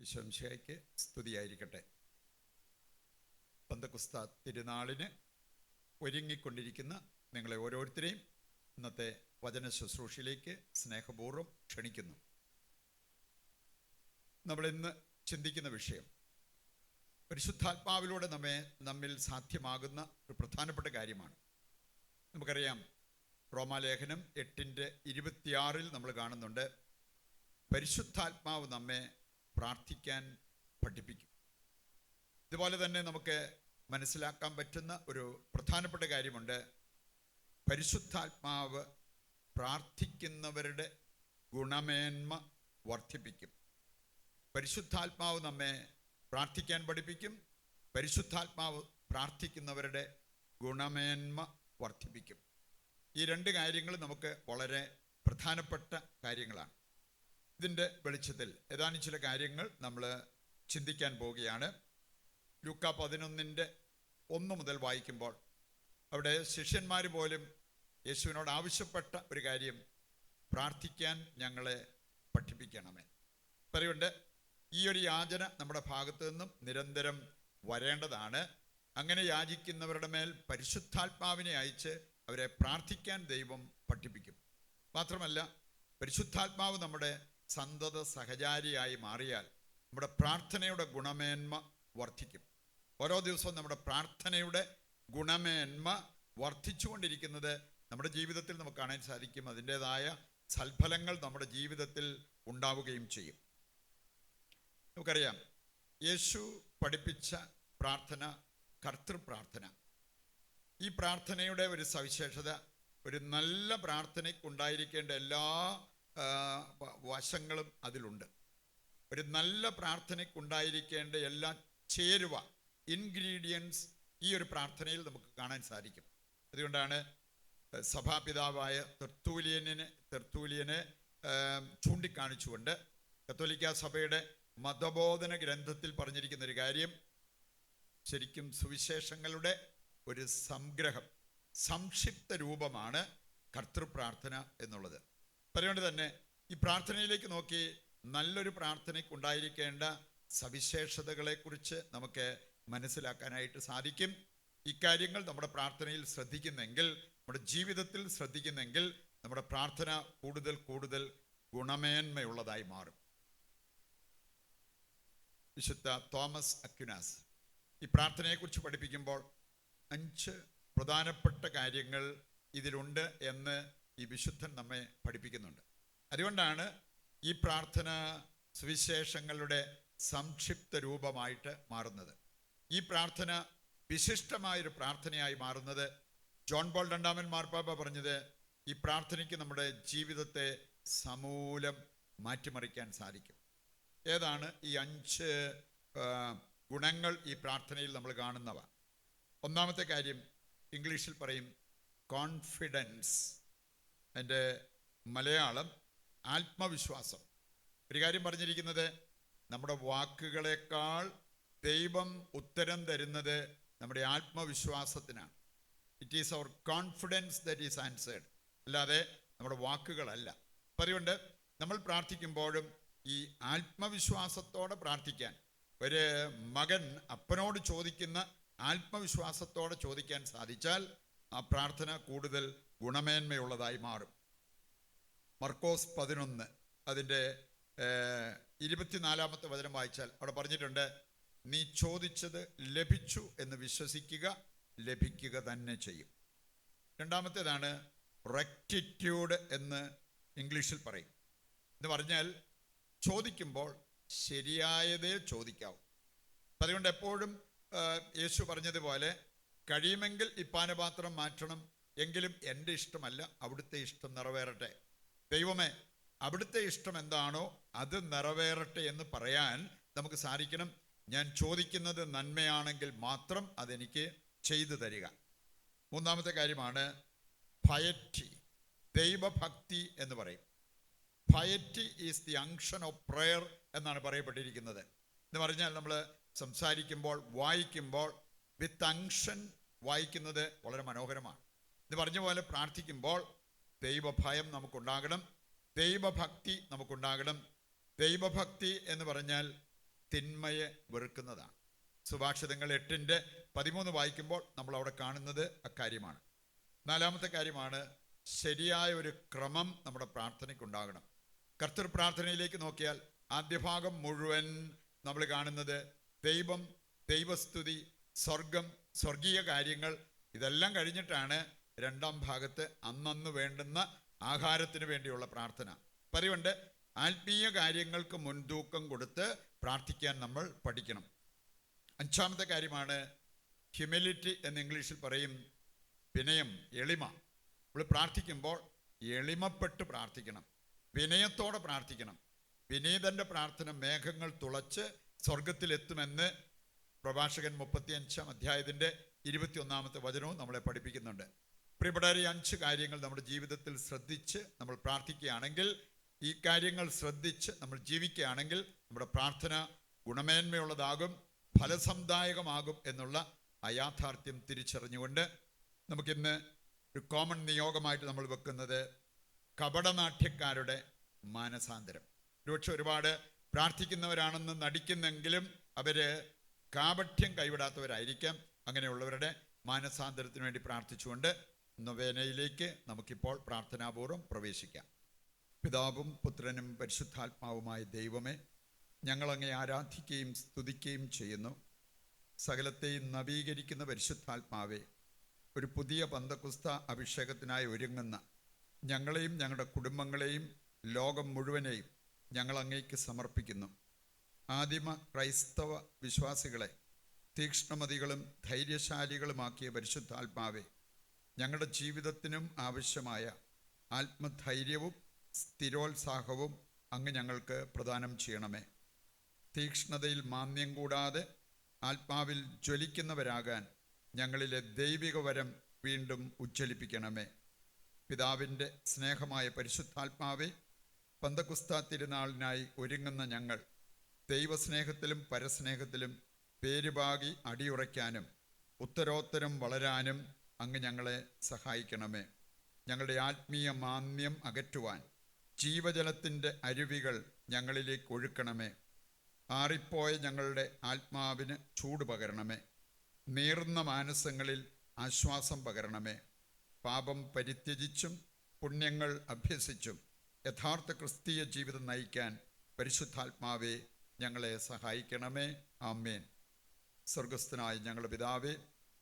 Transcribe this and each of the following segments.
ഈശോംശയ്ക്ക് സ്തുതിയായിരിക്കട്ടെ. പന്തക്കുസ്ത തിരുനാളിന് ഒരുങ്ങിക്കൊണ്ടിരിക്കുന്ന നിങ്ങളെ ഓരോരുത്തരെയും ഇന്നത്തെ വചന ശുശ്രൂഷയിലേക്ക് സ്നേഹപൂർവം ക്ഷണിക്കുന്നു. നമ്മളിന്ന് ചിന്തിക്കുന്ന വിഷയം പരിശുദ്ധാത്മാവിലൂടെ നമ്മെ നമ്മിൽ സാധ്യമാകുന്ന ഒരു പ്രധാനപ്പെട്ട കാര്യമാണ്. നമുക്കറിയാം റോമാലേഖനം എട്ടിന്റെ ഇരുപത്തിയാറിൽ നമ്മൾ കാണുന്നുണ്ട് പരിശുദ്ധാത്മാവ് നമ്മെ പ്രാർത്ഥിക്കാൻ പഠിപ്പിക്കും. ഇതുപോലെ തന്നെ നമുക്ക് മനസ്സിലാക്കാൻ പറ്റുന്ന ഒരു പ്രധാനപ്പെട്ട കാര്യമുണ്ട്. പരിശുദ്ധാത്മാവ് പ്രാർത്ഥിക്കുന്നവരുടെ ഗുണമേന്മ വർദ്ധിപ്പിക്കും. പരിശുദ്ധാത്മാവ് നമ്മെ പ്രാർത്ഥിക്കാൻ പഠിപ്പിക്കും. പരിശുദ്ധാത്മാവ് പ്രാർത്ഥിക്കുന്നവരുടെ ഗുണമേന്മ വർദ്ധിപ്പിക്കും. ഈ രണ്ട് കാര്യങ്ങൾ നമുക്ക് വളരെ പ്രധാനപ്പെട്ട കാര്യങ്ങളാണ്. ഇതിന്റെ വെളിച്ചത്തിൽ ഏതാനും ചില കാര്യങ്ങൾ നമ്മൾ ചിന്തിക്കാൻ പോവുകയാണ്. ലൂക്ക പതിനൊന്നിന്റെ ഒന്ന് മുതൽ വായിക്കുമ്പോൾ അവിടെ ശിഷ്യന്മാർ പോലും യേശുവിനോട് ആവശ്യപ്പെട്ട ഒരു കാര്യം പ്രാർത്ഥിക്കാൻ ഞങ്ങളെ പഠിപ്പിക്കണമേ. പറയുണ്ട് ഈ ഒരു യാചന നമ്മുടെ ഭാഗത്തു നിന്നും നിരന്തരം വരേണ്ടതാണ്. അങ്ങനെ യാചിക്കുന്നവരുടെ മേൽ പരിശുദ്ധാത്മാവിനെ അയച്ച് അവരെ പ്രാർത്ഥിക്കാൻ ദൈവം പഠിപ്പിക്കും. മാത്രമല്ല പരിശുദ്ധാത്മാവ് നമ്മുടെ സന്തത സഹചാരിയായി മാറിയാൽ നമ്മുടെ പ്രാർത്ഥനയുടെ ഗുണമേന്മ വർദ്ധിക്കും. ഓരോ ദിവസവും നമ്മുടെ പ്രാർത്ഥനയുടെ ഗുണമേന്മ വർദ്ധിച്ചുകൊണ്ടിരിക്കുന്നത് നമ്മുടെ ജീവിതത്തിൽ നമുക്ക് കാണാൻ സാധിക്കും. അതിന്റെതായ സൽഫലങ്ങൾ നമ്മുടെ ജീവിതത്തിൽ ഉണ്ടാവുകയും ചെയ്യും. നമുക്കറിയാം യേശു പഠിപ്പിച്ച പ്രാർത്ഥന കർത്തൃപ്രാർത്ഥന ഈ പ്രാർത്ഥനയുടെ ഒരു സവിശേഷത ഒരു നല്ല പ്രാർത്ഥനയ്ക്കുണ്ടായിരിക്കേണ്ട എല്ലാ വശങ്ങളും അതിലുണ്ട്. ഒരു നല്ല പ്രാർത്ഥനയ്ക്കുണ്ടായിരിക്കേണ്ട എല്ലാ ചേരുവ ഇൻഗ്രീഡിയൻസ് ഈ ഒരു പ്രാർത്ഥനയിൽ നമുക്ക് കാണാൻ സാധിക്കും. അതുകൊണ്ടാണ് സഭാപിതാവായ തെർത്തൂലിയനെ തെർത്തൂലിയനെ ചൂണ്ടിക്കാണിച്ചുകൊണ്ട് കത്തോലിക്ക സഭയുടെ മതബോധന ഗ്രന്ഥത്തിൽ പറഞ്ഞിരിക്കുന്ന ഒരു കാര്യം ശരിക്കും സുവിശേഷങ്ങളുടെ ഒരു സംഗ്രഹം സംക്ഷിപ്ത രൂപമാണ് കർത്തൃപ്രാർത്ഥന എന്നുള്ളത്. അതുകൊണ്ട് തന്നെ ഈ പ്രാർത്ഥനയിലേക്ക് നോക്കി നല്ലൊരു പ്രാർത്ഥനയ്ക്ക് ഉണ്ടായിരിക്കേണ്ട സവിശേഷതകളെക്കുറിച്ച് നമുക്ക് മനസ്സിലാക്കാനായിട്ട് സാധിക്കും. ഇക്കാര്യങ്ങൾ നമ്മുടെ പ്രാർത്ഥനയിൽ ശ്രദ്ധിക്കുന്നെങ്കിൽ നമ്മുടെ ജീവിതത്തിൽ ശ്രദ്ധിക്കുന്നെങ്കിൽ നമ്മുടെ പ്രാർത്ഥന കൂടുതൽ കൂടുതൽ ഗുണമേന്മയുള്ളതായി മാറും. വിശുദ്ധ തോമസ് അക്യുനാസ് ഈ പ്രാർത്ഥനയെക്കുറിച്ച് പഠിപ്പിക്കുമ്പോൾ അഞ്ച് പ്രധാനപ്പെട്ട കാര്യങ്ങൾ ഇതിലുണ്ട് എന്ന് ഈ വിശുദ്ധൻ നമ്മെ പഠിപ്പിക്കുന്നുണ്ട്. അതുകൊണ്ടാണ് ഈ പ്രാർത്ഥന സുവിശേഷങ്ങളുടെ സംക്ഷിപ്ത രൂപമായിട്ട് മാറുന്നത്. ഈ പ്രാർത്ഥന വിശിഷ്ടമായൊരു പ്രാർത്ഥനയായി മാറുന്നത് ജോൺ പോൾ രണ്ടാമൻ മാർപ്പാപ്പ പറഞ്ഞത് ഈ പ്രാർത്ഥനയ്ക്ക് നമ്മുടെ ജീവിതത്തെ സമൂലം മാറ്റിമറിക്കാൻ സാധിക്കും. ഏതാണ് ഈ അഞ്ച് ഗുണങ്ങൾ ഈ പ്രാർത്ഥനയിൽ നമ്മൾ കാണുന്നവ. ഒന്നാമത്തെ കാര്യം ഇംഗ്ലീഷിൽ പറയും കോൺഫിഡൻസ് അതിന്റെ മലയാളം ആത്മവിശ്വാസം. ഒരു കാര്യം പറഞ്ഞിരിക്കുന്നത് നമ്മുടെ വാക്കുകളേക്കാൾ ദൈവം ഉത്തരം തരുന്നത് നമ്മുടെ ആത്മവിശ്വാസത്തിനാണ്. It is our confidence that is answered അല്ലാതെ നമ്മുടെ വാക്കുകളല്ല. അപ്പം അതുകൊണ്ട് നമ്മൾ പ്രാർത്ഥിക്കുമ്പോഴും ഈ ആത്മവിശ്വാസത്തോടെ പ്രാർത്ഥിക്കാൻ ഒരു മകൻ അപ്പനോട് ചോദിക്കുന്ന ആത്മവിശ്വാസത്തോടെ ചോദിക്കാൻ സാധിച്ചാൽ ആ പ്രാർത്ഥന കൂടുതൽ ഗുണമേന്മയുള്ളതായി മാറും. മർക്കോസ് പതിനൊന്ന് അതിന്റെ ഇരുപത്തിനാലാമത്തെ വചനം വായിച്ചാൽ അവിടെ പറഞ്ഞിട്ടുണ്ട് നീ ചോദിച്ചത് ലഭിച്ചു എന്ന് വിശ്വസിക്കുക ലഭിക്കുക തന്നെ ചെയ്യും. രണ്ടാമത്തേതാണ് റെക്റ്റിറ്റ്യൂഡ് എന്ന് ഇംഗ്ലീഷിൽ പറയും. എന്ന് പറഞ്ഞാൽ ചോദിക്കുമ്പോൾ ശരിയായതേ ചോദിക്കാവൂ. അതുകൊണ്ട് എപ്പോഴും യേശു പറഞ്ഞതുപോലെ കഴിയുമെങ്കിൽ ഈ പാനപാത്രം മാറ്റണം എങ്കിലും എന്റെ ഇഷ്ടമല്ല അവിടുത്തെ ഇഷ്ടം നിറവേറട്ടെ. ദൈവമേ അവിടുത്തെ ഇഷ്ടം എന്താണോ അത് നിറവേറട്ടെ എന്ന് പറയാൻ നമുക്ക് സാധിക്കണം. ഞാൻ ചോദിക്കുന്നത് നന്മയാണെങ്കിൽ മാത്രം അതെനിക്ക് ചെയ്തു തരിക. മൂന്നാമത്തെ കാര്യമാണ് ഭയറ്റി ദൈവഭക്തി എന്ന് പറയും. Piety is the unction of prayer എന്നാണ് പറയപ്പെട്ടിരിക്കുന്നത്. എന്ന് പറഞ്ഞാൽ നമ്മൾ സംസാരിക്കുമ്പോൾ വായിക്കുമ്പോൾ വിത്ത് അങ്ഷൻ വായിക്കുന്നത് വളരെ മനോഹരമാണ്. ഇത് പറഞ്ഞ പോലെ പ്രാർത്ഥിക്കുമ്പോൾ ദൈവഭയം നമുക്കുണ്ടാകണം. ദൈവഭക്തി നമുക്കുണ്ടാകണം. ദൈവഭക്തി എന്ന് പറഞ്ഞാൽ തിന്മയെ വെറുക്കുന്നതാണ്. സുഭാഷിതങ്ങൾ എട്ടിന്റെ പതിമൂന്ന് വായിക്കുമ്പോൾ നമ്മൾ അവിടെ കാണുന്നത് അക്കാര്യമാണ്. നാലാമത്തെ കാര്യമാണ് ശരിയായ ഒരു ക്രമം നമ്മുടെ പ്രാർത്ഥനയ്ക്കുണ്ടാകണം. കർത്തൃ പ്രാർത്ഥനയിലേക്ക് നോക്കിയാൽ ആദ്യ ഭാഗം മുഴുവൻ നമ്മൾ കാണുന്നത് ദൈവം ദൈവസ്തുതി സ്വർഗം സ്വർഗീയ കാര്യങ്ങൾ ഇതെല്ലാം കഴിഞ്ഞിട്ടാണ് രണ്ടാം ഭാഗത്ത് അന്നന്ന് വേണ്ടുന്ന ആഹാരത്തിന് വേണ്ടിയുള്ള പ്രാർത്ഥന. പറയുണ്ട് ആത്മീയ കാര്യങ്ങൾക്ക് മുൻതൂക്കം കൊടുത്ത് പ്രാർത്ഥിക്കാൻ നമ്മൾ പഠിക്കണം. അഞ്ചാമത്തെ കാര്യമാണ് ഹ്യൂമിലിറ്റി എന്ന് ഇംഗ്ലീഷിൽ പറയും വിനയം എളിമ. നമ്മൾ പ്രാർത്ഥിക്കുമ്പോൾ എളിമപ്പെട്ട് പ്രാർത്ഥിക്കണം വിനയത്തോടെ പ്രാർത്ഥിക്കണം. വിനീതന്റെ പ്രാർത്ഥന മേഘങ്ങൾ തുളച്ച് സ്വർഗത്തിലെത്തുമെന്ന് പ്രഭാഷകൻ മുപ്പത്തിയഞ്ചാം അധ്യായത്തിന്റെ ഇരുപത്തിയൊന്നാമത്തെ വചനവും നമ്മളെ പഠിപ്പിക്കുന്നുണ്ട്. പ്രിയപ്പെട്ടവരെ അഞ്ച് കാര്യങ്ങൾ നമ്മുടെ ജീവിതത്തിൽ ശ്രദ്ധിച്ച് നമ്മൾ പ്രാർത്ഥിക്കുകയാണെങ്കിൽ ഈ കാര്യങ്ങൾ ശ്രദ്ധിച്ച് നമ്മൾ ജീവിക്കുകയാണെങ്കിൽ നമ്മുടെ പ്രാർത്ഥന ഗുണമേന്മയുള്ളതാകും ഫലസംദായകമാകും എന്നുള്ള ആ യാഥാർത്ഥ്യം തിരിച്ചറിഞ്ഞുകൊണ്ട് നമുക്കിന്ന് ഒരു കോമൺ നിയോഗമായിട്ട് നമ്മൾ വെക്കുന്നത് കപടനാട്യക്കാരുടെ മാനസാന്തരം. ഒരുപക്ഷെ ഒരുപാട് പ്രാർത്ഥിക്കുന്നവരാണെന്ന് നടിക്കുന്നെങ്കിലും അവർ കാപഠ്യം കൈവിടാത്തവരായിരിക്കാം. അങ്ങനെയുള്ളവരുടെ മാനസാന്തരത്തിന് വേണ്ടി പ്രാർത്ഥിച്ചുകൊണ്ട് നൊവേനയിലേക്ക് നമുക്കിപ്പോൾ പ്രാർത്ഥനാപൂർവം പ്രവേശിക്കാം. പിതാവും പുത്രനും പരിശുദ്ധാത്മാവുമായ ദൈവമേ ഞങ്ങളങ്ങെ ആരാധിക്കുകയും സ്തുതിക്കുകയും ചെയ്യുന്നു. സകലത്തെയും നവീകരിക്കുന്ന പരിശുദ്ധാത്മാവെ ഒരു പുതിയ പന്തക്കുസ്ത അഭിഷേകത്തിനായി ഒരുങ്ങുന്ന ഞങ്ങളെയും ഞങ്ങളുടെ കുടുംബങ്ങളെയും ലോകം മുഴുവനെയും ഞങ്ങളങ്ങേക്ക് സമർപ്പിക്കുന്നു. ആദിമ ക്രൈസ്തവ വിശ്വാസികളെ തീക്ഷ്ണമതികളും ധൈര്യശാലികളുമാക്കിയ പരിശുദ്ധാത്മാവെ ഞങ്ങളുടെ ജീവിതത്തിനും ആവശ്യമായ ആത്മധൈര്യവും സ്ഥിരോത്സാഹവും അങ്ങ് ഞങ്ങൾക്ക് പ്രദാനം ചെയ്യണമേ. തീക്ഷ്ണതയിൽ മാന്യം കൂടാതെ ആത്മാവിൽ ജ്വലിക്കുന്നവരാകാൻ ഞങ്ങളിലെ ദൈവിക വരം വീണ്ടും ഉജ്ജ്വലിപ്പിക്കണമേ. പിതാവിന്റെ സ്നേഹമായ പരിശുദ്ധാത്മാവെ പന്തകുസ്ത തിരുനാളിനായി ഒരുങ്ങുന്ന ഞങ്ങൾ ദൈവസ്നേഹത്തിലും പരസ്നേഹത്തിലും പേരുപാകി അടിയുറയ്ക്കാനും ഉത്തരോത്തരം വളരാനും അങ്ങ് ഞങ്ങളെ സഹായിക്കണമേ. ഞങ്ങളുടെ ആത്മീയ മാന്യം അകറ്റുവാൻ ജീവജലത്തിന്റെ അരുവികൾ ഞങ്ങളിലേക്ക് ഒഴുക്കണമേ. ആറിപ്പോയ ഞങ്ങളുടെ ആത്മാവിന് ചൂട് പകരണമേ. നീർന്ന മാനസങ്ങളിൽ ആശ്വാസം പകരണമേ. പാപം പരിത്യജിച്ചും പുണ്യങ്ങൾ അഭ്യസിച്ചും യഥാർത്ഥ ക്രിസ്തീയ ജീവിതം നയിക്കാൻ പരിശുദ്ധാത്മാവെ ഞങ്ങളെ സഹായിക്കണമേ. ആമേൻ. സ്വർഗസ്ഥനായ ഞങ്ങളുടെ പിതാവേ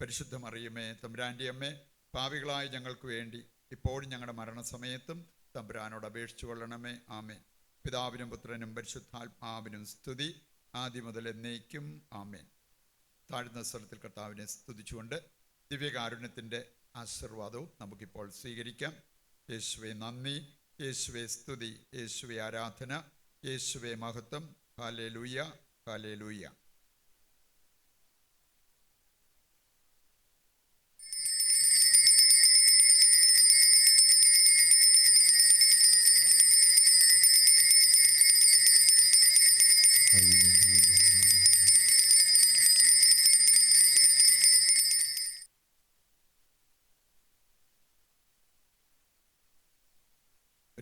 പരിശുദ്ധ മറിയമേ തമ്പുരാന്റെ അമ്മേ പാവികളായ ഞങ്ങൾക്ക് വേണ്ടി ഇപ്പോഴും ഞങ്ങളുടെ മരണസമയത്തും തമ്പുരാനോട് അപേക്ഷിച്ചു കൊള്ളണമേ. ആമേൻ. പിതാവിനും പുത്രനും പരിശുദ്ധാത്മാവിനും സ്തുതി. ആദ്യം മുതൽ എന്നേക്കും ആമേൻ. താഴ്ന്ന സ്ഥലത്തിൽ കർത്താവിനെ സ്തുതിച്ചുകൊണ്ട് ദിവ്യകാരുണ്യത്തിന്റെ ആശീർവാദവും നമുക്കിപ്പോൾ സ്വീകരിക്കാം. യേശുവെ നന്ദി യേശുവെ സ്തുതി യേശുവെ ആരാധന യേശുവെ മഹത്വം. ഹാലേ ലൂയ ഹാലേ ലൂയ